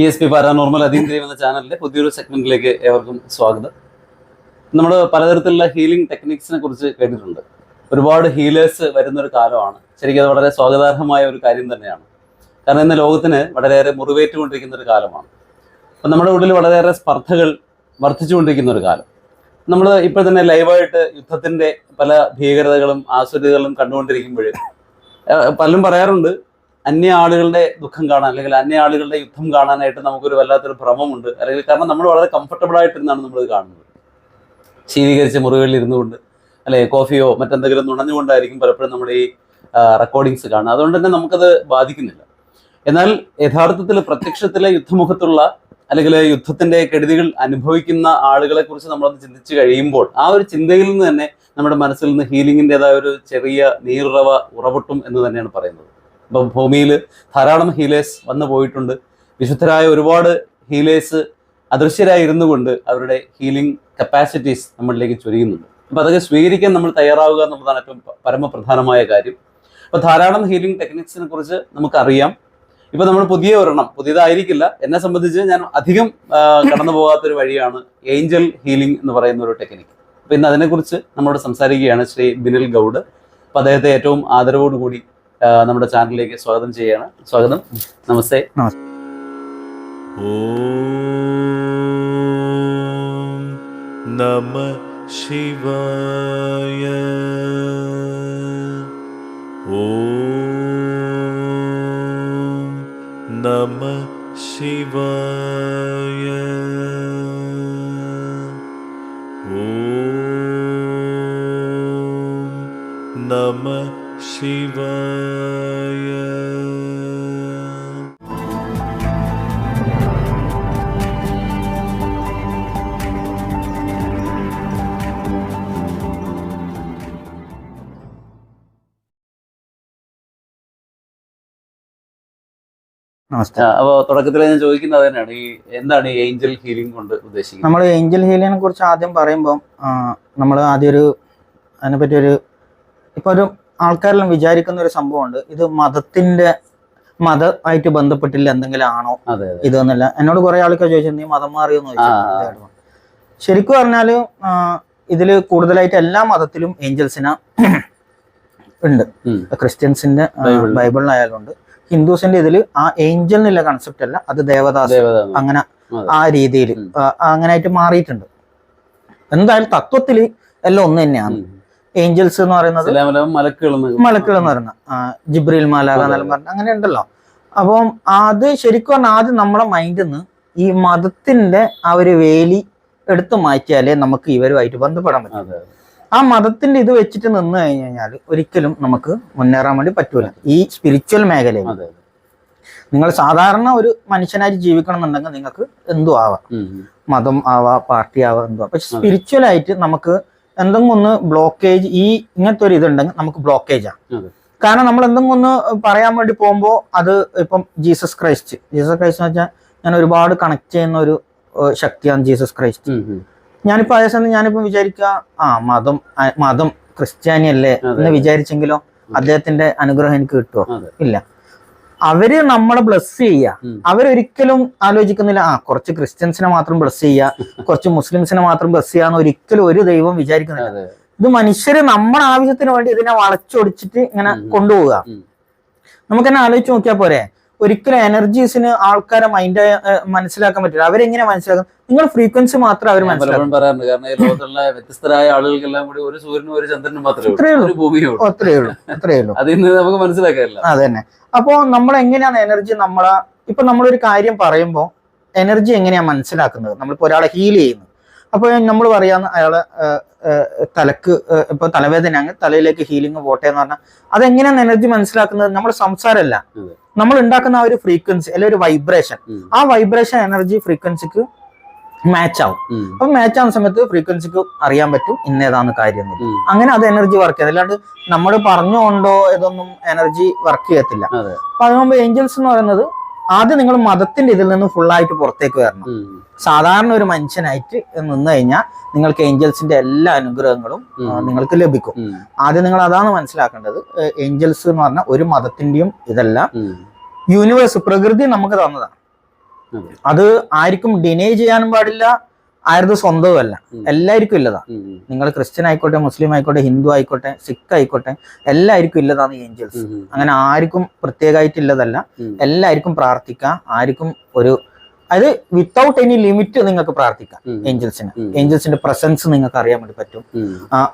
P S P paranormal അതീന്ദ്രിയം എന്ന ചാനലിന്റെ പുതിയൊരു സെഗ്മെന്റിലേക്ക് ഏവർക്കും സ്വാഗതം. നമ്മൾ പലതരത്തിലുള്ള ഹീലിംഗ് ടെക്നിക്സിനെ കുറിച്ച് കേട്ടിട്ടുണ്ട്. ഒരുപാട് ഹീലേഴ്സ് വരുന്ന ഒരു കാലമാണ്. ശരിക്കും അത് വളരെ സ്വാഗതാർഹമായ ഒരു കാര്യം തന്നെയാണ്. കാരണം ഇന്ന് ലോകത്തിന് വളരെയേറെ മുറിവേറ്റുകൊണ്ടിരിക്കുന്ന ഒരു കാലമാണ്. അപ്പം നമ്മുടെ ഉള്ളിൽ വളരെയേറെ സ്പർദ്ധകൾ വർദ്ധിച്ചുകൊണ്ടിരിക്കുന്ന ഒരു കാലം. നമ്മൾ ഇപ്പോൾ തന്നെ ലൈവായിട്ട് യുദ്ധത്തിന്റെ പല ഭീകരതകളും ആസ്വദികളും കണ്ടുകൊണ്ടിരിക്കുമ്പോൾ പലരും പറയാറുണ്ട് അന്യ ആളുകളുടെ ദുഃഖം കാണാൻ അല്ലെങ്കിൽ അന്യ ആളുകളുടെ യുദ്ധം കാണാനായിട്ട് നമുക്കൊരു വല്ലാത്തൊരു ഭ്രമമുണ്ട്. അല്ലെങ്കിൽ കാരണം നമ്മൾ വളരെ കംഫർട്ടബിൾ ആയിട്ടിരുന്നാണ് നമ്മൾ കാണുന്നത്. ശീതീകരിച്ച മുറികളിൽ ഇരുന്നുകൊണ്ട് അല്ലെ കോഫിയോ മറ്റെന്തെങ്കിലും നുണഞ്ഞുകൊണ്ടായിരിക്കും പലപ്പോഴും നമ്മൾ ഈ റെക്കോർഡിങ്സ് കാണുക അതുകൊണ്ട് തന്നെ നമുക്കത് ബാധിക്കുന്നില്ല. എന്നാൽ യഥാർത്ഥത്തിൽ പ്രത്യക്ഷത്തിലെ യുദ്ധമുഖത്തുള്ള അല്ലെങ്കിൽ യുദ്ധത്തിന്റെ കെടുതികൾ അനുഭവിക്കുന്ന ആളുകളെ കുറിച്ച് നമ്മളത് ചിന്തിച്ചു കഴിയുമ്പോൾ ആ ഒരു ചിന്തയിൽ നിന്ന് തന്നെ നമ്മുടെ മനസ്സിൽ നിന്ന് ഹീലിംഗിന്റെതായ ഒരു ചെറിയ നീറവ ഉറവിട്ടും എന്ന് തന്നെയാണ് പറയുന്നത്. ഇപ്പം ഭൂമിയിൽ ധാരാളം ഹീലേഴ്സ് വന്നു പോയിട്ടുണ്ട്. വിശുദ്ധരായ ഒരുപാട് ഹീലേഴ്സ് അദൃശ്യരായി ഇരുന്നു കൊണ്ട് അവരുടെ ഹീലിംഗ് കപ്പാസിറ്റീസ് നമ്മളിലേക്ക് ചൊരിയുന്നുണ്ട്. അപ്പം അതൊക്കെ സ്വീകരിക്കാൻ നമ്മൾ തയ്യാറാവുക എന്നുള്ളതാണ് ഏറ്റവും പരമപ്രധാനമായ കാര്യം. അപ്പോൾ ധാരാളം ഹീലിംഗ് ടെക്നിക്സിനെ കുറിച്ച് നമുക്കറിയാം. ഇപ്പൊ നമ്മൾ പുതിയ ഒരെണ്ണം പുതിയതായിരിക്കില്ല. എന്നെ സംബന്ധിച്ച് ഞാൻ അധികം കടന്നു പോകാത്തൊരു വഴിയാണ് ഏഞ്ചൽ ഹീലിംഗ് എന്ന് പറയുന്ന ഒരു ടെക്നിക് അപ്പൊ ഇന്ന് അതിനെക്കുറിച്ച് നമ്മളോട് സംസാരിക്കുകയാണ് ശ്രീ ബിനിൽ ഗൗഡ്. അപ്പൊ അദ്ദേഹത്തെ ഏറ്റവും ആദരവോടുകൂടി നമ്മുടെ ചാനലിലേക്ക് സ്വാഗതം ചെയ്യാണ്. സ്വാഗതം. നമസ്തേ. നമ ശിവായ. ഓ നമ ശിവായ. ഓ നമ ശിവായ. നമസ്തേ അപ്പോൾ തുടക്കത്തിൽ ഞാൻ ചോദിക്കുന്നത് തന്നെയാണ് ഈ എന്താണ് ഈ ഏഞ്ചൽ ഹീലിംഗ് കൊണ്ട് ഉദ്ദേശിക്കുന്നത്? നമ്മൾ ഏഞ്ചൽ ഹീലിങ്ങിനെ കുറിച്ച് ആദ്യം പറയുമ്പോൾ നമ്മൾ ആദ്യം ഒരു അതിനെപ്പറ്റി ഒരു ഇപ്പൊ ഒരു ആൾക്കാരെല്ലാം വിചാരിക്കുന്ന ഒരു സംഭവമുണ്ട്. ഇത് മതത്തിന്റെ മതമായിട്ട് ബന്ധപ്പെട്ടില്ല എന്തെങ്കിലും ആണോ ഇതൊന്നുമില്ല എന്നോട് കുറെ ആൾക്കാർ ചോദിച്ചു നീ മതം മാറിയെന്ന് ചോദിച്ചു ശരിക്കും പറഞ്ഞാൽ ഇതിൽ ഇതിൽ കൂടുതലായിട്ട് എല്ലാ മതത്തിലും ഏഞ്ചൽസിനെ ഉണ്ട്. ക്രിസ്ത്യൻസിന്റെ ബൈബിളിനായാലും. ബൈബിളിലായാലും ഉണ്ട് ഹിന്ദുസിന്റെ ഇതിൽ ആ ഏഞ്ചൽ എന്നുള്ള കൺസെപ്റ്റ് അല്ല അത് ദേവദാസ് അങ്ങനെ ആ രീതിയിൽ അങ്ങനെ ആയിട്ട് മാറിയിട്ടുണ്ട്. എന്തായാലും തത്വത്തിൽ എല്ലാം ഒന്ന് തന്നെയാണ്. ഏഞ്ചൽസ് എന്ന് പറയുന്നത് മലക്കുകൾ എന്ന് പറയുന്ന ജിബ്രീൽ മാലാഖ എന്നെല്ലാം പറഞ്ഞ അങ്ങനെ ഉണ്ടല്ലോ. അപ്പം അത് ശരിക്കും പറഞ്ഞാൽ ആദ്യം നമ്മുടെ മൈൻഡിൽ നിന്ന് ഈ മതത്തിന്റെ ആ ഒരു വേലി എടുത്തു മാറ്റിയാലേ നമുക്ക് ഇവരുമായിട്ട് ബന്ധപ്പെടാൻ പറ്റും. ആ മതത്തിന്റെ ഇത് വെച്ചിട്ട് നിന്ന് കഴിഞ്ഞു കഴിഞ്ഞാൽ ഒരിക്കലും നമുക്ക് മുന്നേറാൻ വേണ്ടി പറ്റൂല. ഈ സ്പിരിച്വൽ മേഖലയിൽ നിങ്ങൾ സാധാരണ ഒരു മനുഷ്യനായിട്ട് ജീവിക്കണം എന്നുണ്ടെങ്കിൽ നിങ്ങൾക്ക് എന്തു ആവാം. മതം ആവാ പാർട്ടി ആവാ എന്തോ പക്ഷെ സ്പിരിച്വൽ ആയിട്ട് നമുക്ക് എന്തെങ്കിലും ഒന്ന് ബ്ലോക്കേജ് ഈ ഇങ്ങനത്തെ ഒരു ഇതുണ്ടെങ്കിൽ നമുക്ക് ബ്ലോക്കേജ് ആണ് കാരണം നമ്മൾ എന്തെങ്കിലും ഒന്ന് പറയാൻ വേണ്ടി പോകുമ്പോൾ അത് ഇപ്പം ജീസസ് ക്രൈസ്റ്റ് ജീസസ് ക്രൈസ്റ്റ് എന്ന് വെച്ചാൽ ഞാൻ ഒരുപാട് കണക്ട് ചെയ്യുന്ന ഒരു ശക്തിയാണ് ജീസസ് ക്രൈസ്റ്റ് ഞാനിപ്പോ അതേ സമയം ഞാനിപ്പോ വിചാരിക്കുക ആ മതം മതം ക്രിസ്ത്യാനി അല്ലേ. എന്ന് വിചാരിച്ചെങ്കിലോ അദ്ദേഹത്തിന്റെ അനുഗ്രഹം എനിക്ക് കിട്ടുമോ ഇല്ല. അവർ നമ്മളെ ബ്ലസ് ചെയ്യുക. അവരൊരിക്കലും ആലോചിക്കുന്നില്ല ആ കുറച്ച് ക്രിസ്ത്യൻസിനെ മാത്രം ബ്ലസ് ചെയ്യുക കുറച്ച് മുസ്ലിംസിനെ മാത്രം ബ്ലസ് ചെയ്യാന്ന് ഒരിക്കലും ഒരു ദൈവം വിചാരിക്കുന്നില്ല. ഇത് മനുഷ്യര് നമ്മുടെ ആവശ്യത്തിന് വേണ്ടി ഇതിനെ വളച്ചൊടിച്ചിട്ട് ഇങ്ങനെ കൊണ്ടുപോകുക കൊണ്ടുപോവുക. നമുക്ക് തന്നെ ആലോചിച്ച് നോക്കിയാൽ പോരെ? ഒരിക്കലും എനർജീസിന് ആൾക്കാരെ മൈൻഡ് മനസ്സിലാക്കാൻ പറ്റില്ല. അവരെങ്ങനെ മനസ്സിലാക്കും? നിങ്ങൾ ഫ്രീക്വൻസി മാത്രം അവർ മനസ്സിലാക്കും. പറയാറുണ്ട്. കാരണം ലോകത്തുള്ള വ്യത്യസ്തരായ ആളുകൾക്കെല്ലാം കൂടി ഒരു സൂര്യനും ഒരു ചന്ദ്രനും മാത്രമേ ഉള്ളൂ. ഉള്ളൂ. ഉള്ളൂ. അത്രയേ ഉള്ളൂ. അതിൽ നിന്ന് നമുക്ക് മനസ്സിലാക്കാറില്ല അത് തന്നെ അപ്പോ നമ്മൾ എങ്ങനെയാണ് എനർജി നമ്മളെ ഇപ്പൊ നമ്മളൊരു കാര്യം പറയുമ്പോൾ എനർജി എങ്ങനെയാ മനസ്സിലാക്കുന്നത്? നമ്മളിപ്പോ ഒരാളെ ഹീൽ ചെയ്യുന്നു അപ്പൊ നമ്മൾ പറയാന്ന് അയാളെ തലക്ക് ഇപ്പൊ തലവേദന അങ്ങ് തലയിലേക്ക് ഹീലിംഗ് പോട്ടെ എന്ന് പറഞ്ഞാൽ അതെങ്ങനെയാണ് എനർജി മനസ്സിലാക്കുന്നത്? നമ്മുടെ സംസാരമല്ല. നമ്മൾ ഉണ്ടാക്കുന്ന ആ ഒരു ഫ്രീക്വൻസി അല്ലെങ്കിൽ ഒരു വൈബ്രേഷൻ ആ വൈബ്രേഷൻ എനർജി ഫ്രീക്വൻസിക്ക് മാച്ച് ആവും. അപ്പൊ മാച്ച് ആവുന്ന സമയത്ത് ഫ്രീക്വൻസിക്ക് അറിയാൻ പറ്റും ഇന്നേതാന്ന് കാര്യം അങ്ങനെ അത് എനർജി വർക്ക് ചെയ്യും അല്ലാണ്ട് നമ്മൾ പറഞ്ഞുകൊണ്ടോ ഇതൊന്നും എനർജി വർക്ക് ചെയ്യത്തില്ല. അപ്പൊ അതിനുമ്പോ ഏഞ്ചൽസ് എന്ന് പറയുന്നത് ആദ്യം നിങ്ങൾ മതത്തിന്റെ ഇതിൽ നിന്ന് ഫുള്ളായിട്ട് പുറത്തേക്ക് വരണം. സാധാരണ ഒരു മനുഷ്യനായിട്ട് നിന്ന് കഴിഞ്ഞാൽ നിങ്ങൾക്ക് ഏഞ്ചൽസിന്റെ എല്ലാ അനുഗ്രഹങ്ങളും നിങ്ങൾക്ക് ലഭിക്കും. ആദ്യം നിങ്ങൾ അതാണ് മനസ്സിലാക്കേണ്ടത്. ഏഞ്ചൽസ് എന്ന് പറഞ്ഞാൽ ഒരു മതത്തിന്റെയും ഇതല്ല. യൂണിവേഴ്സ് പ്രകൃതി നമുക്ക് തന്നതാണ്. അത്. ആർക്കും ഡിനൈ ചെയ്യാനും പാടില്ല. ആരത് സ്വന്തവുമല്ല. എല്ലാവർക്കും ഇല്ലതാ നിങ്ങൾ ക്രിസ്ത്യൻ ആയിക്കോട്ടെ മുസ്ലിം ആയിക്കോട്ടെ ഹിന്ദു ആയിക്കോട്ടെ സിഖ് ആയിക്കോട്ടെ എല്ലാവർക്കും ഇല്ലതാണ് ഏഞ്ചൽസ്. അങ്ങനെ ആർക്കും പ്രത്യേകമായിട്ടുള്ളതല്ല. എല്ലാവർക്കും പ്രാർത്ഥിക്കാം ആർക്കും ഒരു അത് വിത്തൗട്ട് എനി ലിമിറ്റ് നിങ്ങൾക്ക് പ്രാർത്ഥിക്കാം. ഏഞ്ചൽസിന് ഏഞ്ചൽസിന്റെ പ്രസൻസ് നിങ്ങൾക്ക് അറിയാൻ വേണ്ടി പറ്റും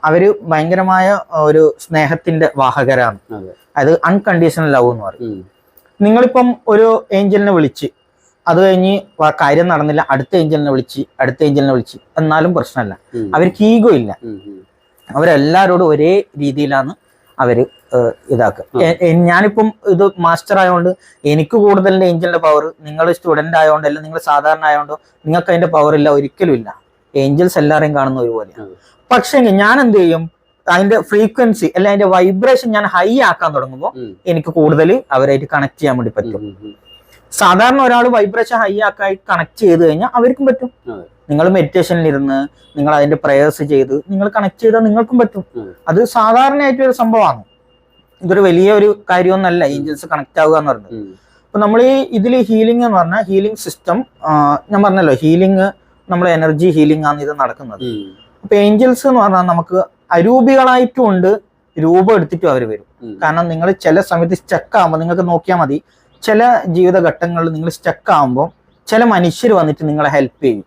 അവർ ഭയങ്കരമായ ഒരു സ്നേഹത്തിന്റെ വാഹകരാണ് അതെ. അൺകണ്ടീഷണൽ ലവ് എന്ന് പറയും. നിങ്ങളിപ്പം ഒരു ഏഞ്ചലിനെ വിളിച്ച് അത് കഴിഞ്ഞ് കാര്യം നടന്നില്ല. അടുത്ത ഏഞ്ചലിനെ വിളിച്ച് അടുത്ത ഏഞ്ചലിനെ വിളിച്ച്. എന്നാലും പ്രശ്നമല്ല. അവർക്ക് ഈഗോ ഇല്ല. അവരെല്ലാരോടും ഒരേ രീതിയിലാണ് അവർ ഇതാക്കുക ഞാനിപ്പം ഇത് മാസ്റ്റർ ആയതുകൊണ്ട് എനിക്ക് കൂടുതൽ ഏഞ്ചലിന്റെ പവർ നിങ്ങൾ സ്റ്റുഡന്റ് ആയതുകൊണ്ട് അല്ലെങ്കിൽ നിങ്ങൾ സാധാരണ ആയതുകൊണ്ടോ നിങ്ങൾക്ക് അതിന്റെ പവർ ഇല്ല ഒരിക്കലും ഇല്ല. ഏഞ്ചൽസ് എല്ലാവരെയും കാണുന്ന ഒരുപോലെ പക്ഷെ ഞാൻ എന്ത് ചെയ്യും? അതിന്റെ ഫ്രീക്വൻസി അല്ലെ അതിന്റെ വൈബ്രേഷൻ ഞാൻ ഹൈ ആക്കാൻ തുടങ്ങുമ്പോൾ എനിക്ക് കൂടുതൽ അവരായിട്ട് കണക്ട് ചെയ്യാൻ വേണ്ടി പറ്റും. സാധാരണ ഒരാൾ വൈബ്രേഷൻ ഹൈ ആക്കായി കണക്ട് ചെയ്ത് കഴിഞ്ഞാൽ അവർക്കും പറ്റും. നിങ്ങൾ മെഡിറ്റേഷനിൽ ഇരുന്ന് നിങ്ങൾ അതിന്റെ പ്രേയേഴ്സ് ചെയ്ത് നിങ്ങൾ കണക്ട് ചെയ്താൽ നിങ്ങൾക്കും പറ്റും. അത്. സാധാരണയായിട്ട് ഒരു സംഭവമാണ്. ഇതൊരു വലിയ ഒരു കാര്യമൊന്നല്ല ഏഞ്ചൽസ് കണക്ട് ആവുക എന്ന് പറഞ്ഞത്. അപ്പൊ നമ്മൾ ഈ ഇതിൽ ഹീലിംഗ് എന്ന് പറഞ്ഞാൽ ഹീലിംഗ് സിസ്റ്റം ഞാൻ പറഞ്ഞല്ലോ ഹീലിംഗ് നമ്മൾ എനർജി ഹീലിംഗ് ആണ് ഇത് നടക്കുന്നത്. അപ്പൊ ഏഞ്ചൽസ് എന്ന് പറഞ്ഞാൽ നമുക്ക് അരൂപികളായിട്ടും ഉണ്ട് രൂപം എടുത്തിട്ടും അവർ വരും. കാരണം നിങ്ങൾ ചില സമയത്ത് സ്റ്റക്ക് ആകുമ്പോൾ നിങ്ങൾക്ക് നോക്കിയാൽ മതി ചില ജീവിതഘട്ടങ്ങളിൽ നിങ്ങൾ സ്റ്റക്ക് ആകുമ്പോൾ ചില മനുഷ്യർ വന്നിട്ട് നിങ്ങളെ ഹെൽപ്പ് ചെയ്യും.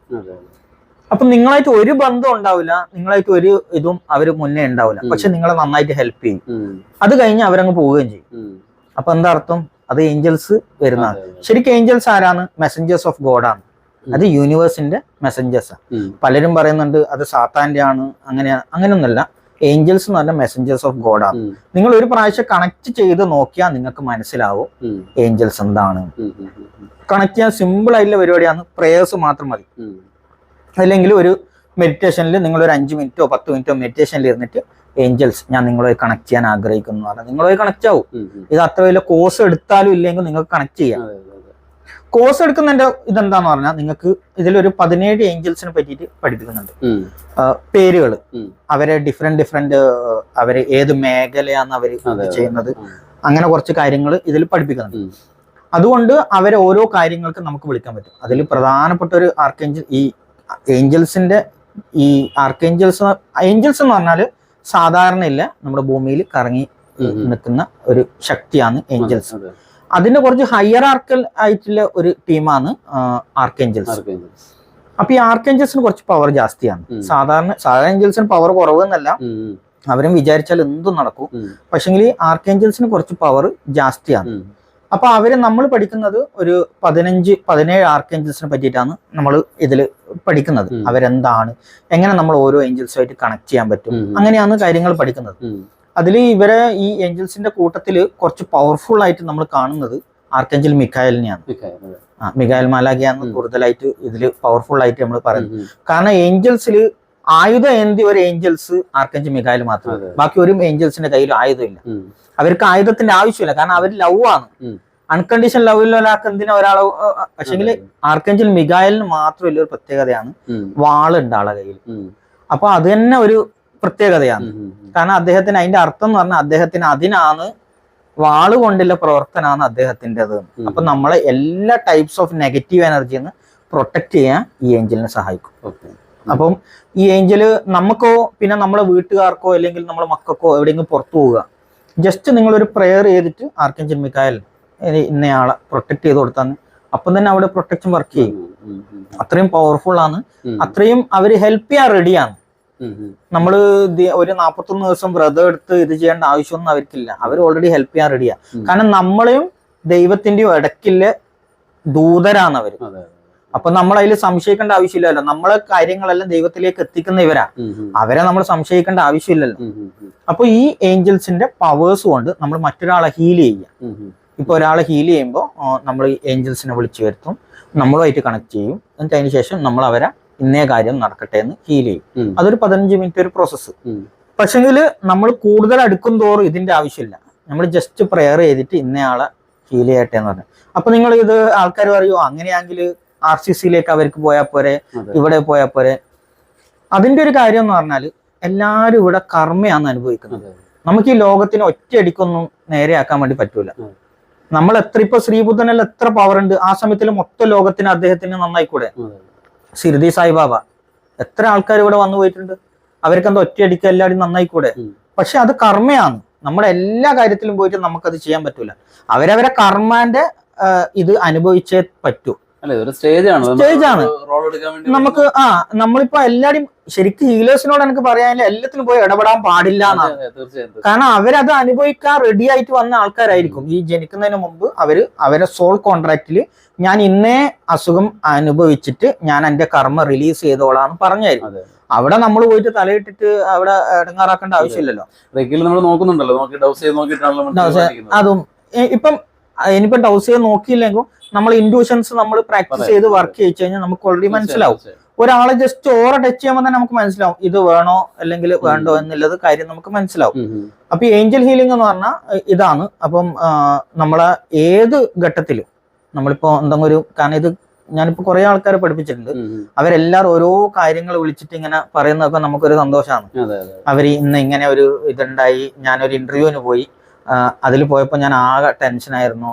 അപ്പൊ നിങ്ങളായിട്ട് ഒരു ബന്ധം ഉണ്ടാവില്ല നിങ്ങളായിട്ട് ഒരു ഇതും അവർ മുന്നേ ഉണ്ടാവില്ല. പക്ഷെ നിങ്ങളെ നന്നായിട്ട് ഹെൽപ്പ് ചെയ്യും. അത് കഴിഞ്ഞ് അവരങ്ങ് പോവുകയും ചെയ്യും. അപ്പൊ എന്താ അർത്ഥം? അത് ഏഞ്ചൽസ് വരുന്നതാണ്. ശരിക്കും ഏഞ്ചൽസ് ആരാണ്? മെസ്സഞ്ചേഴ്സ് ഓഫ് ഗോഡാണ് അത് യൂണിവേഴ്സിന്റെ മെസ്സഞ്ചേഴ്സ് ആണ്. പലരും പറയുന്നുണ്ട് അത് സാത്താന്റെ ആണ് അങ്ങനെ അങ്ങനെയൊന്നുമല്ല. ഏഞ്ചൽസ് എന്ന് പറഞ്ഞ മെസ്സഞ്ചേഴ്സ് ഓഫ് ഗോഡ് ആണ്. നിങ്ങൾ ഒരു പ്രാവശ്യം കണക്ട് ചെയ്ത് നോക്കിയാൽ നിങ്ങൾക്ക് മനസ്സിലാവും ഏഞ്ചൽസ് എന്താണ്. കണക്ട് ചെയ്യാൻ സിമ്പിൾ ആയിട്ടുള്ള പരിപാടിയാണ് പ്രേയേഴ്സ് മാത്രം മതി. അല്ലെങ്കിൽ ഒരു മെഡിറ്റേഷനിൽ നിങ്ങൾ ഒരു അഞ്ച് മിനിറ്റോ പത്ത് മിനിറ്റോ മെഡിറ്റേഷനിൽ ഇരുന്നിട്ട് ഏഞ്ചൽസ് ഞാൻ നിങ്ങളുമായി കണക്ട് ചെയ്യാൻ ആഗ്രഹിക്കുന്നു എന്ന് പറഞ്ഞാൽ നിങ്ങളുമായി കണക്ട് ആവും. ഇത് അത്ര വലിയ കോഴ്സ് എടുത്താലും ഇല്ലെങ്കിൽ നിങ്ങൾക്ക് കണക്ട് ചെയ്യാം. കോഴ്സ് എടുക്കുന്നതിന്റെ ഇതെന്താന്ന് പറഞ്ഞാൽ നിങ്ങൾക്ക് ഇതിലൊരു പതിനേഴ് ഏഞ്ചൽസിനെ പറ്റിയിട്ട് പഠിപ്പിക്കുന്നുണ്ട്. പേരുകൾ അവരെ ഡിഫറെന്റ് ഡിഫറെന്റ് അവർ ഏത് മേഖലയാണ് അവർ. ചെയ്യുന്നത്. അങ്ങനെ കുറച്ച് കാര്യങ്ങൾ ഇതിൽ പഠിപ്പിക്കുന്നുണ്ട്. അതുകൊണ്ട് അവരെ ഓരോ കാര്യങ്ങൾക്കും നമുക്ക് വിളിക്കാൻ പറ്റും. അതിൽ പ്രധാനപ്പെട്ട ഒരു ആർക്കേഞ്ചൽ ഈ ഏഞ്ചൽസിന്റെ ഈ ആർക്കേഞ്ചൽസ് ഏഞ്ചൽസ് എന്ന് പറഞ്ഞാൽ സാധാരണയില്ല. നമ്മുടെ ഭൂമിയിൽ കറങ്ങി. നിൽക്കുന്ന ഒരു ശക്തിയാണ് ഏഞ്ചൽസ്. അതിന്റെ കുറച്ച് ഹയർ ആർക്കൽ ആയിട്ടുള്ള ഒരു ടീമാണ് ആർക്കേഞ്ചൽസ്. അപ്പൊ ഈ ആർക്കേഞ്ചൽസിന് കുറച്ച് പവർ ജാസ്തിയാണ്. സാധാരണ സാധാരണ ഏഞ്ചൽസിന് പവർ കുറവെന്നല്ല. അവരും വിചാരിച്ചാൽ എന്തും നടക്കും. പക്ഷെങ്കിൽ ആർക്കേഞ്ചൽസിന് കുറച്ച് പവർ ജാസ്തിയാണ്. അപ്പൊ അവർ നമ്മൾ പഠിക്കുന്നത് ഒരു പതിനഞ്ച് പതിനേഴ് ആർക്കേഞ്ചൽസിനെ പറ്റിയിട്ടാണ് നമ്മൾ ഇതിൽ പഠിക്കുന്നത്. അവരെന്താണ്? എങ്ങനെ നമ്മൾ ഓരോ ഏഞ്ചൽസുമായിട്ട് കണക്ട് ചെയ്യാൻ പറ്റും? അങ്ങനെയാണ് കാര്യങ്ങൾ പഠിക്കുന്നത്. അതിൽ ഇവരെ ഈ ഏഞ്ചൽസിന്റെ കൂട്ടത്തിൽ കുറച്ച് പവർഫുൾ ആയിട്ട് നമ്മൾ കാണുന്നത് ആർക്കേഞ്ചൽ മിഖായലിനെയാണ് മിഖായൽ മാലാഖിയാണ്. കൂടുതലായിട്ട് ഇതിൽ പവർഫുൾ ആയിട്ട് നമ്മൾ പറയുന്നത്. കാരണം ഏഞ്ചൽസിൽ ആയുധം എന്തി ഒരു ഏഞ്ചൽസ് ആർക്കഞ്ച് മിഖായൽ മാത്രമേ അതെ. ബാക്കി ഒരു ഏഞ്ചൽസിന്റെ കയ്യിൽ ആയുധമില്ല. അവർക്ക് ആയുധത്തിന്റെ ആവശ്യമില്ല കാരണം അവർ ലവ് ആണ്. അൺകണ്ടീഷൻ ലവിൽ ഒരാൾക്ക് എന്തിനാ ഒരാളെ പക്ഷെങ്കിൽ. ആർക്കഞ്ചൽ മിഖായലിന് മാത്രമല്ല ഒരു പ്രത്യേകതയാണ്. വാളുണ്ട് ആളെ കയ്യിൽ. അപ്പൊ അത് തന്നെ ഒരു പ്രത്യേകതയാണ്. കാരണം അദ്ദേഹത്തിന് അതിന്റെ അർത്ഥം എന്ന് പറഞ്ഞാൽ അദ്ദേഹത്തിന് അതിനാണ് വാൾ കൊണ്ടുള്ള പ്രവർത്തനമാണ് അദ്ദേഹത്തിന്റെത്. അപ്പൊ നമ്മളെ എല്ലാ ടൈപ്സ് ഓഫ് നെഗറ്റീവ് എനർജിന്ന് പ്രൊട്ടക്ട് ചെയ്യാൻ ഈ ഏഞ്ചലിനെ സഹായിക്കും. അപ്പം ഈ ഏഞ്ചൽ നമുക്കോ പിന്നെ നമ്മളെ വീട്ടുകാർക്കോ അല്ലെങ്കിൽ നമ്മളെ മക്കൾക്കോ എവിടെയെങ്കിലും പുറത്തു പോവുക. ജസ്റ്റ് നിങ്ങളൊരു പ്രെയർ ചെയ്തിട്ട് ആർക്കും മിക്കായൽ ഇന്നയാളെ പ്രൊട്ടക്ട് ചെയ്ത് കൊടുത്താൽ അപ്പം തന്നെ അവിടെ പ്രൊട്ടക്ഷൻ വർക്ക് ചെയ്യും. അത്രയും പവർഫുൾ ആണ്. അത്രയും അവർ ഹെൽപ്പ് ചെയ്യാൻ റെഡിയാണ്. നമ്മൾ ഒരു നാപ്പത്തൊന്ന് ദിവസം വ്രതം എടുത്ത് ഇത് ചെയ്യേണ്ട ആവശ്യമൊന്നും അവർക്കില്ല അവർ ഓൾറെഡി ഹെൽപ്പ് ചെയ്യാൻ റെഡിയാ. കാരണം നമ്മളെയും ദൈവത്തിന്റെയും ഇടയ്ക്കില്ല ദൂതരാണ് അവർ. അപ്പൊ നമ്മൾ അതിൽ സംശയിക്കേണ്ട ആവശ്യമില്ലല്ലോ നമ്മളെ കാര്യങ്ങളെല്ലാം ദൈവത്തിലേക്ക് എത്തിക്കുന്ന ഇവരാ. അവരെ നമ്മൾ സംശയിക്കേണ്ട ആവശ്യമില്ലല്ലോ. അപ്പൊ ഈ ഏഞ്ചൽസിന്റെ പവേഴ്സ് കൊണ്ട് നമ്മൾ മറ്റൊരാളെ ഹീൽ ചെയ്യുക. ഉം. ഇപ്പൊ ഒരാളെ ഹീൽ ചെയ്യുമ്പോൾ നമ്മൾ ഏഞ്ചൽസിനെ വിളിച്ചു വരുത്തും നമ്മളുമായിട്ട് കണക്ട് ചെയ്യും എന്നിട്ട് അതിന് ശേഷം നമ്മൾ അവരെ ഇന്നേ കാര്യം നടക്കട്ടെ എന്ന് ഫീൽ ചെയ്യും. അതൊരു പതിനഞ്ച് മിനിറ്റ് ഒരു പ്രോസസ്സ്. പക്ഷെങ്കിൽ നമ്മൾ കൂടുതൽ അടുക്കും തോറും ഇതിന്റെ ആവശ്യമില്ല. നമ്മൾ ജസ്റ്റ് പ്രെയർ ചെയ്തിട്ട് ഇന്നയാളെ ഫീൽ ചെയ്യട്ടെ എന്ന് പറഞ്ഞു. അപ്പൊ നിങ്ങൾ ഇത് ആൾക്കാർ പറയുമോ അങ്ങനെയാണെങ്കിൽ ആർ സി സിയിലേക്ക് അവർക്ക് പോയാൽ പോരെ ഇവിടെ പോയാൽ പോരെ. അതിന്റെ ഒരു കാര്യം എന്ന് പറഞ്ഞാൽ എല്ലാവരും ഇവിടെ കർമ്മയാണ് അനുഭവിക്കുന്നത്. നമുക്ക് ഈ ലോകത്തിന് ഒറ്റയടിക്കൊന്നും നേരെയാക്കാൻ വേണ്ടി പറ്റൂല. നമ്മൾ എത്ര ഇപ്പൊ ശ്രീബുദ്ധനിൽ എത്ര പവർ ഉണ്ട് ആ സമയത്തിൽ മൊത്തം ലോകത്തിന് അദ്ദേഹത്തിന് നന്നായിക്കൂടെ? സിർദി സായിബാബ. എത്ര ആൾക്കാർ ഇവിടെ വന്നു പോയിട്ടുണ്ട്? അവർക്ക് എന്താ ഒറ്റയടിക്ക് എല്ലാവരും നന്നായിക്കൂടെ. പക്ഷെ അത് കർമ്മയാണ്. നമ്മുടെ എല്ലാ കാര്യത്തിലും പോയിട്ട് നമുക്കത് ചെയ്യാൻ പറ്റൂല. അവരവരെ കർമ്മന്റെ ഇത് അനുഭവിച്ചേ പറ്റൂ. സ്റ്റേജ് ആണ്. നമുക്ക് ആ നമ്മളിപ്പോ എല്ലാരും ശരിക്കും ഹീലേഴ്സിനോട് എനിക്ക് പറയാനില്ല എല്ലാത്തിനും പോയി ഇടപെടാൻ പാടില്ല എന്നാണ്. കാരണം അവരത് അനുഭവിക്കാൻ റെഡി ആയിട്ട് വന്ന ആൾക്കാരായിരിക്കും. ഈ ജനിക്കുന്നതിന് മുമ്പ് അവർ അവരെ സോൾ കോൺട്രാക്റ്റിൽ ഞാൻ ഇന്നേ അസുഖം അനുഭവിച്ചിട്ട് ഞാൻ എന്റെ കർമ്മ റിലീസ് ചെയ്തോളാന്ന് പറഞ്ഞായിരുന്നു. അവിടെ നമ്മൾ പോയിട്ട് തലയിട്ടിട്ട് അവിടെ ഇടങ്ങാറാക്കേണ്ട ആവശ്യമില്ലല്ലോ. നമ്മൾ നോക്കുന്നുണ്ടല്ലോ അതും ഇപ്പം ഇനിയിപ്പം ഡൗസ് ചെയ്ത് നോക്കിയില്ലെങ്കിൽ നമ്മൾ ഇൻഡ്യൂഷൻസ് നമ്മൾ പ്രാക്ടീസ് ചെയ്ത് വർക്ക് ചെയ്യിച്ചു കഴിഞ്ഞാൽ നമുക്ക് ഓൾറെഡി മനസ്സിലാവും. ഒരാളെ ജസ്റ്റ് ഓറ ടച്ച് ചെയ്യുമ്പോൾ തന്നെ നമുക്ക് മനസ്സിലാവും ഇത് വേണോ അല്ലെങ്കിൽ വേണ്ടോ എന്നുള്ളത് കാര്യം നമുക്ക് മനസ്സിലാവും. അപ്പൊ ഏഞ്ചൽ ഹീലിംഗ് എന്ന് പറഞ്ഞാൽ ഇതാണ്. അപ്പം നമ്മളെ ഏത് ഘട്ടത്തിലും നമ്മളിപ്പോ എന്തെങ്കിലും ഒരു കാരണം ഇത് ഞാനിപ്പോ കുറെ ആൾക്കാരെ പഠിപ്പിച്ചിട്ടുണ്ട്. അവരെല്ലാരും ഓരോ കാര്യങ്ങൾ വിളിച്ചിട്ട് ഇങ്ങനെ പറയുന്നതൊക്കെ നമുക്കൊരു സന്തോഷമാണ് അവർ ഇന്ന് ഇങ്ങനെ ഒരു ഇതുണ്ടായി ഞാനൊരു ഇന്റർവ്യൂവിന് പോയി. അതിൽ പോയപ്പോൾ ഞാൻ ആകെ ടെൻഷനായിരുന്നു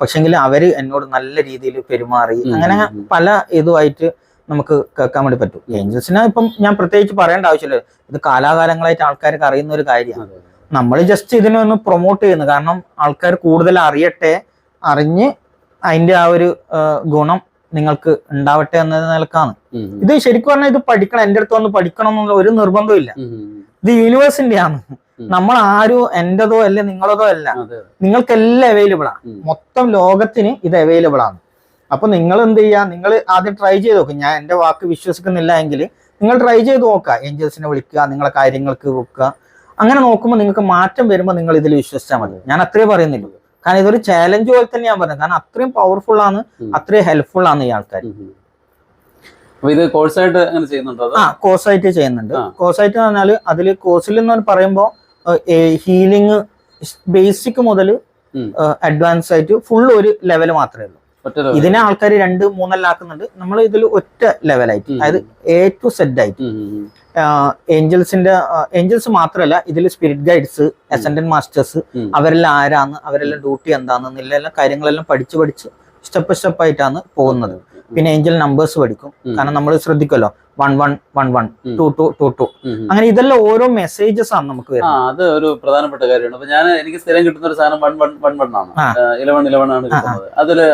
പക്ഷെങ്കിൽ അവർ എന്നോട് നല്ല രീതിയിൽ പെരുമാറി അങ്ങനെ. പല ഇതുമായിട്ട് നമുക്ക് കേൾക്കാൻ വേണ്ടി പറ്റും ഏഞ്ചൽസിനെ ഇപ്പം ഞാൻ പ്രത്യേകിച്ച് പറയേണ്ട ആവശ്യമില്ല ഇത് കാലാകാലങ്ങളായിട്ട് ആൾക്കാർക്ക് അറിയുന്ന ഒരു കാര്യമാണ്. നമ്മൾ ജസ്റ്റ് ഇതിനെ ഒന്ന് പ്രൊമോട്ട് ചെയ്യുന്നു കാരണം ആൾക്കാർ കൂടുതൽ അറിയട്ടെ അറിഞ്ഞ് അതിന്റെ ആ ഒരു ഗുണം നിങ്ങൾക്ക് ഉണ്ടാവട്ടെ എന്ന നിലക്കാണ്. ഇത് ശരിക്കും പറഞ്ഞാൽ ഇത് പഠിക്കണം എന്റെ അടുത്ത് വന്ന് പഠിക്കണം എന്നുള്ള ഒരു ഉം. ഇത് യൂണിവേഴ്സിന്റെ ആണ്. നമ്മൾ ആരോ എന്റേതോ അല്ല നിങ്ങളതോ അല്ല. നിങ്ങൾക്ക് എല്ലാം നിങ്ങൾക്കെല്ലാം അവൈലബിൾ ആണ്. മൊത്തം ലോകത്തിന് ഇത് അവൈലബിൾ ആണ്. അപ്പൊ നിങ്ങൾ എന്ത് ചെയ്യാ? നിങ്ങൾ ആദ്യം ട്രൈ ചെയ്ത് നോക്കും. ഞാൻ എന്റെ വാക്ക് വിശ്വസിക്കുന്നില്ല എങ്കിൽ നിങ്ങൾ ട്രൈ ചെയ്ത് നോക്കുക ഏഞ്ചൽസിനെ വിളിക്കുക നിങ്ങളെ കാര്യങ്ങൾക്ക് വെക്കുക. അങ്ങനെ നോക്കുമ്പോൾ നിങ്ങൾക്ക് മാറ്റം വരുമ്പോൾ നിങ്ങൾ ഇതിൽ വിശ്വസിച്ചാൽ മതി. ഞാൻ അത്രേ പറയുന്നില്ല കാരണം ഇതൊരു ചാലഞ്ച് പോലെ തന്നെ ഞാൻ പറയുന്നത് കാരണം അത്രയും പവർഫുൾ ആണ്. അത്രയും ഹെൽപ്ഫുൾ ആണ് ഈ ആൾക്കാർ ഇത് കോഴ്സായിട്ട് അങ്ങനെ ചെയ്യുന്നുണ്ടോ ആ കോഴ്സായിട്ട് ചെയ്യുന്നുണ്ട്. കോഴ്സ് കോഴ്സായിട്ട് പറഞ്ഞാൽ അതിൽ കോഴ്സിൽ എന്ന് പറയുമ്പോൾ ഹീലിംഗ് ബേസിക് മുതൽ അഡ്വാൻസ് ആയിട്ട് ഫുൾ ഒരു ലെവൽ മാത്രമേ ഉള്ളൂ. ഇതിനെ ആൾക്കാർ രണ്ട് മൂന്നെല്ലാക്കുന്നുണ്ട്. നമ്മൾ ഇതിൽ ഒറ്റ ലെവലായിട്ട്. അതായത് എ ടു സെഡ് ആയിട്ട്. ഏഞ്ചൽസിന്റെ ഏഞ്ചൽസ് മാത്രമല്ല ഇതിൽ സ്പിരിറ്റ് ഗൈഡ്സ് അസെൻഡന്റ് മാസ്റ്റേഴ്സ്. അവരെല്ലാം ആരാന്ന് അവരെല്ലാം ഡ്യൂട്ടി എന്താണെന്ന് എല്ലാ കാര്യങ്ങളെല്ലാം പഠിച്ച് പഠിച്ച് സ്റ്റെപ്പ് സ്റ്റെപ്പ് ആയിട്ടാണ് പോകുന്നത്. പിന്നെ ഏഞ്ചൽ നമ്പേഴ്സ് പഠിക്കും. കാരണം നമ്മൾ ശ്രദ്ധിക്കുമല്ലോ one one one one. Two two two two. അങ്ങനെ ഇതെല്ലാം ഓരോ മെസ്സേജസ് ആണ് നമുക്ക് വരുന്നത്. അത് ഒരു പ്രധാനപ്പെട്ട കാര്യമാണ്. അപ്പൊ ഞാൻ എനിക്ക് സ്ഥിരം കിട്ടുന്ന ഒരു സാധനം വൺ വൺ വൺ വൺ ആണ്. ആ. ഇലവൺ ഇലവൺ ആണ് കിട്ടുന്നത്.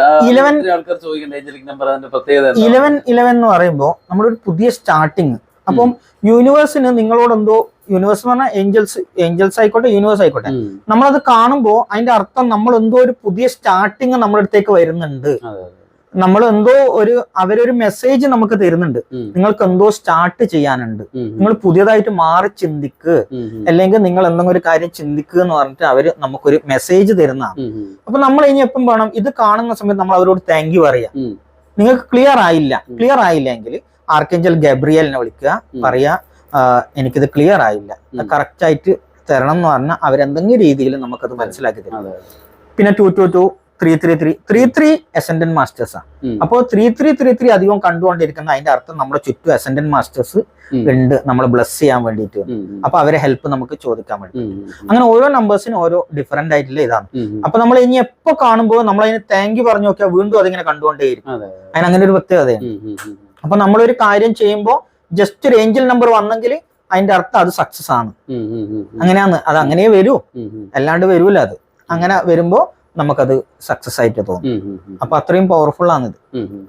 ആ, 11 ആൾക്കാർ ചോദിക്കുന്നത് ഏഞ്ചലിക് നമ്പർ അതിന്റെ പ്രത്യേകത എന്താണ്? ഇലവൻ ഇലവൻ എന്ന് പറയുമ്പോൾ നമ്മളൊരു പുതിയ സ്റ്റാർട്ടിങ് അപ്പം യൂണിവേഴ്സിന് നിങ്ങളോട് എന്തോ യൂണിവേഴ്സ് എന്ന് പറഞ്ഞാൽ ഏഞ്ചൽസ് ഏഞ്ചൽസ് ആയിക്കോട്ടെ യൂണിവേഴ്സ് ആയിക്കോട്ടെ. നമ്മളത് കാണുമ്പോൾ അതിന്റെ അർത്ഥം നമ്മൾ എന്തോ ഒരു പുതിയ സ്റ്റാർട്ടിങ് നമ്മളടുത്തേക്ക് വരുന്നുണ്ട്. നമ്മൾ എന്തോ ഒരു അവരൊരു മെസ്സേജ് നമുക്ക് തരുന്നുണ്ട്. നിങ്ങൾക്ക് എന്തോ സ്റ്റാർട്ട് ചെയ്യാനുണ്ട്. നിങ്ങൾ പുതിയതായിട്ട് മാറി ചിന്തിക്ക്. അല്ലെങ്കിൽ നിങ്ങൾ എന്തെങ്കിലും ഒരു കാര്യം ചിന്തിക്കുക എന്ന് പറഞ്ഞിട്ട് അവർ നമുക്കൊരു മെസ്സേജ് തരുന്നതാണ്. അപ്പൊ നമ്മൾ ഇനി എപ്പം വേണം? ഇത് കാണുന്ന സമയത്ത് നമ്മൾ അവരോട് താങ്ക് യു പറയാം. നിങ്ങൾക്ക് ക്ലിയർ ആയില്ല. ക്ലിയർ ആയില്ലെങ്കിൽ ആർക്കെഞ്ചൽ ഗബ്രിയലിനെ വിളിക്കുക പറയാ "ആ, എനിക്കിത് ക്ലിയർ ആയില്ല. കറക്റ്റ് ആയിട്ട് തരണം എന്ന് പറഞ്ഞാൽ അവരെന്തെങ്കിലും രീതിയിൽ നമുക്കത് മനസ്സിലാക്കി തരും. പിന്നെ two two two three three three three three ascendant masters ആണ്. അപ്പോൾ ത്രീ ത്രീ ത്രീ ത്രീ അധികം കണ്ടുകൊണ്ടിരിക്കുന്ന അതിന്റെ അർത്ഥം നമ്മുടെ ചുറ്റും അസെൻഡന്റ് മാസ്റ്റേഴ്സ്. ഉണ്ട് നമ്മളെ ബ്ലസ് ചെയ്യാൻ വേണ്ടിട്ട്. അപ്പൊ അവരെ ഹെൽപ്പ് നമുക്ക് ചോദിക്കാൻ വേണ്ടി. അങ്ങനെ ഓരോ നമ്പേഴ്സിനും ഓരോ ഡിഫറെന്റ് ആയിട്ടുള്ള ഇതാണ്. അപ്പൊ നമ്മൾ ഇനി എപ്പോ കാണുമ്പോൾ നമ്മൾ അതിന് താങ്ക് യു പറഞ്ഞു നോക്കിയാൽ വീണ്ടും അതിങ്ങനെ കണ്ടുകൊണ്ടേയിരിക്കും അതെ. അതിന് അങ്ങനെ ഒരു പ്രത്യേകതയാണ്. അപ്പൊ നമ്മളൊരു കാര്യം ചെയ്യുമ്പോൾ ജസ്റ്റ് ഒരു ഏഞ്ചൽ നമ്പർ വന്നെങ്കിൽ അതിന്റെ അർത്ഥം അത് സക്സസ് ആണ്. അങ്ങനെയാണ് അത് അങ്ങനെയേ വരൂ. അല്ലാണ്ട് വരൂല അത് അങ്ങനെ വരുമ്പോ നമുക്കത് സക്സസ് ആയിട്ട് തോന്നും. അപ്പൊ അത്രയും പവർഫുൾ ആണ് ഇത് ഉം, ഉം.